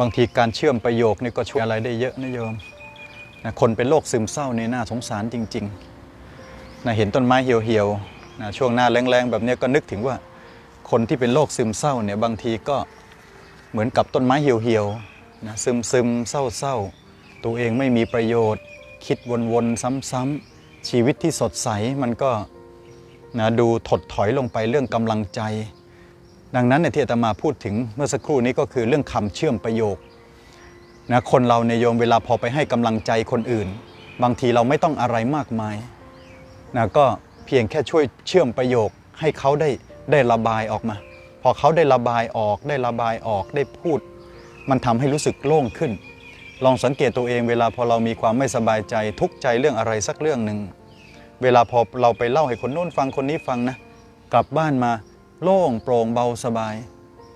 บางทีการเชื่อมประโยคนี่ก็ช่วยอะไรได้เยอะนะโยมนะคนเป็นโรคซึมเศร้านี่น่าสงสารจริงๆนะเห็นต้นไม้เหี่ยวๆนะช่วงหน้าแรงๆแบบนี้ก็นึกถึงว่าคนที่เป็นโรคซึมเศร้าเนี่ยบางทีก็เหมือนกับต้นไม้เหี่ยวๆนะซึมซึมๆเศร้าๆตัวเองไม่มีประโยชน์ คิดวนๆซ้ำๆชีวิตที่สดใสมันก็นะดูถดถอยลงไปเรื่องกำลังใจ ดังนั้นเนี่ยที่อาตมาพูดถึงเมื่อสักครู่นี้ก็คือเรื่องคำเชื่อมประโยคนะคนเราในโยมเวลาพอไปให้กำลังใจคนอื่น บางทีเราไม่ต้องอะไรมากมายนะก็เพียงแค่ช่วยเชื่อมประโยคให้เขาได้ได้ระบายออกมา พอเขาได้ระบายออกได้ระบายออกได้พูด มันทำให้รู้สึกโล่งขึ้น ลองสังเกตตัวเองเวลาพอเรามีความไม่สบายใจทุกใจเรื่องอะไรสักเรื่องหนึ่งเวลาพอเราไปเล่าให้คนโน้นฟังคนนี้ฟังนะกลับบ้านมา โล่งโปร่งเบาสบาย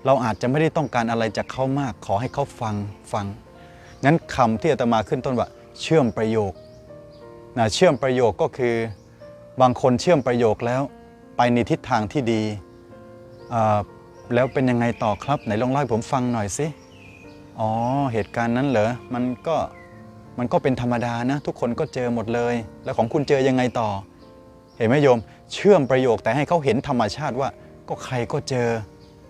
เราอาจจะไม่ได้ต้องการอะไรจากเขามาก ขอให้เขาฟังฟังงั้นคำที่อาตมาขึ้นต้นว่า เชื่อมประโยคนะเชื่อมประโยคก็คือบางคนเชื่อมประโยคแล้ว ไปในทิศทางที่ดี แล้วเป็นยังไงต่อครับ ไหนลองเล่าให้ผมฟังหน่อยสิอ๋อเหตุการณ์นั้นเหรอมันก็มันก็เป็นธรรมดานะ ทุกคนก็เจอหมดเลย แล้วของคุณเจอยังไงต่อ เห็นไหมโยม เชื่อมประโยคแต่ให้เขาเห็นธรรมชาติว่า ก็ใครก็เจอ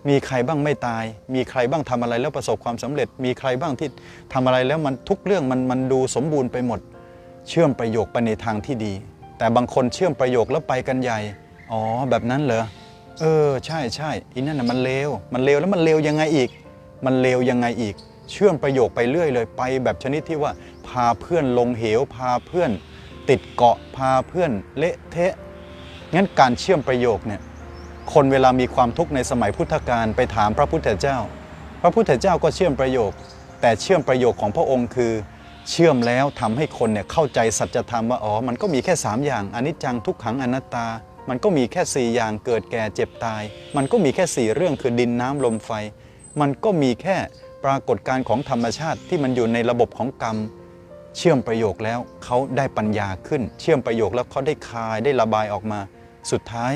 มีใครบ้างไม่ตาย มีใครบ้างทำอะไรแล้วประสบความสำเร็จ มีใครบ้างที่ทำอะไรแล้วมันทุกเรื่องมันมันดูสมบูรณ์ไปหมด เชื่อมประโยคไปในทางที่ดี แต่บางคนเชื่อมประโยคแล้วไปกันใหญ่ อ๋อแบบนั้นเหรอ เออใช่ใช่อีนั่นน่ะมันเลว มันเลวแล้วมันเลวยังไงอีก มันเลวยังไงอีก เชื่อมประโยคไปเรื่อยเลยไป แบบชนิดที่ว่าพาเพื่อนลงเหว พาเพื่อน ติดเกาะพาเพื่อนเละเทะงั้นการเชื่อมประโยคเนี่ย คนเวลามีความทุกข์ในสมัยพุทธกาลไปถามพระพุทธเจ้า พระพุทธเจ้าก็เชื่อมประโยค แต่เชื่อมประโยคของพระองค์คือ เชื่อมแล้วทำให้คนเนี่ยเข้าใจสัจธรรมว่าอ๋อมันก็มีแค่ 3 อย่างอนิจจังทุกขังอนัตตา มันก็มีแค่ 4 อย่างเกิดแก่เจ็บตาย มันก็มีแค่ 4 เรื่องคือดินน้ำลมไฟ มันก็มีแค่ปรากฏการณ์ของธรรมชาติที่มันอยู่ในระบบของกรรม เชื่อมประโยคแล้วเขาได้ปัญญาขึ้น เชื่อมประโยคแล้วเขาได้คลายได้ระบายออกมา สุดท้าย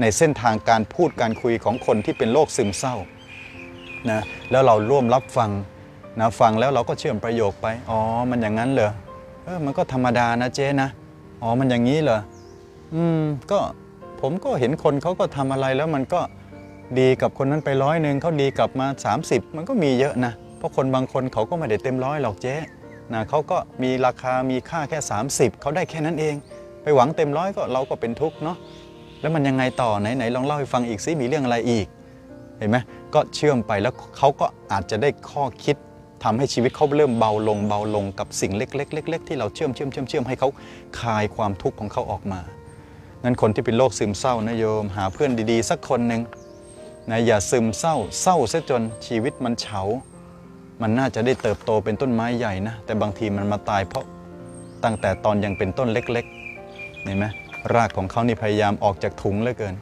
ในเส้นทางการพูดการคุยของคนที่เป็นโรคซึมเศร้านะแล้วเราร่วมรับฟังนะฟังแล้วเราก็เชื่อมประโยคไป อ๋อ มันอย่างนั้นเหรอเออมันก็ธรรมดานะเจ๊นะ อ๋อ มันอย่างนี้เหรออืมก็ผมก็เห็นคนเขาก็ทำอะไรแล้วมันก็ดีกับคนนั้นไปร้อยหนึ่งเขาดีกลับมา 30 มันก็มีเยอะนะ เพราะคนบางคนเขาก็ไม่ได้เต็มร้อยหรอกเจ๊นะเขาก็มีราคามีค่าแค่ 30 เขาได้แค่นั้นเอง ไปหวังเต็มร้อยก็เราก็เป็นทุกข์เนาะ แล้วมันยังไงต่อไหนไหนลองเล่าให้ฟังอีกซิมีเรื่องอะไรอีก เห็นไหมก็เชื่อมไปแล้วเขาก็อาจจะได้ข้อคิดทำให้ชีวิตเขาเริ่มเบาลงเบาลงกับสิ่งเล็กๆเล็กๆที่เราเชื่อมเชื่อมเชื่อมเชื่อมให้เขาคลายความทุกข์ของเขาออกมางั้นคนที่เป็นโรคซึมเศร้านะโยม หาเพื่อนดีๆ สักคนหนึ่งนะอย่าซึมเศร้าเศร้าเสียจนชีวิตมันเฉา มันน่าจะได้เติบโตเป็นต้นไม้ใหญ่นะ แต่บางทีมันมาตายเพราะตั้งแต่ตอนยังเป็นต้นเล็กๆเห็นไหม รากของเขานี่พยายามออกจากถุงเหลือเกิน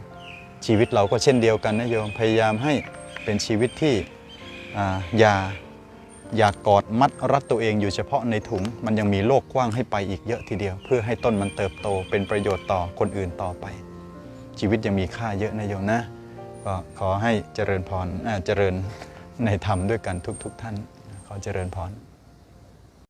ชีวิตเราก็เช่นเดียวกันนะโยมพยายามให้เป็นชีวิตที่ออย่าอย่ากอดมัดรัดตัวเองอยู่เฉพาะในถุง มันยังมีโลกกว้างให้ไปอีกเยอะทีเดียว เพื่อให้ต้นมันเติบโตเป็นประโยชน์ต่อคนอื่นต่อไป ชีวิตยังมีค่าเยอะนะโยมนะก็ขอให้เจริญพรเจริญในธรรมด้วยกันทุกๆทท่าน ขอเจริญพร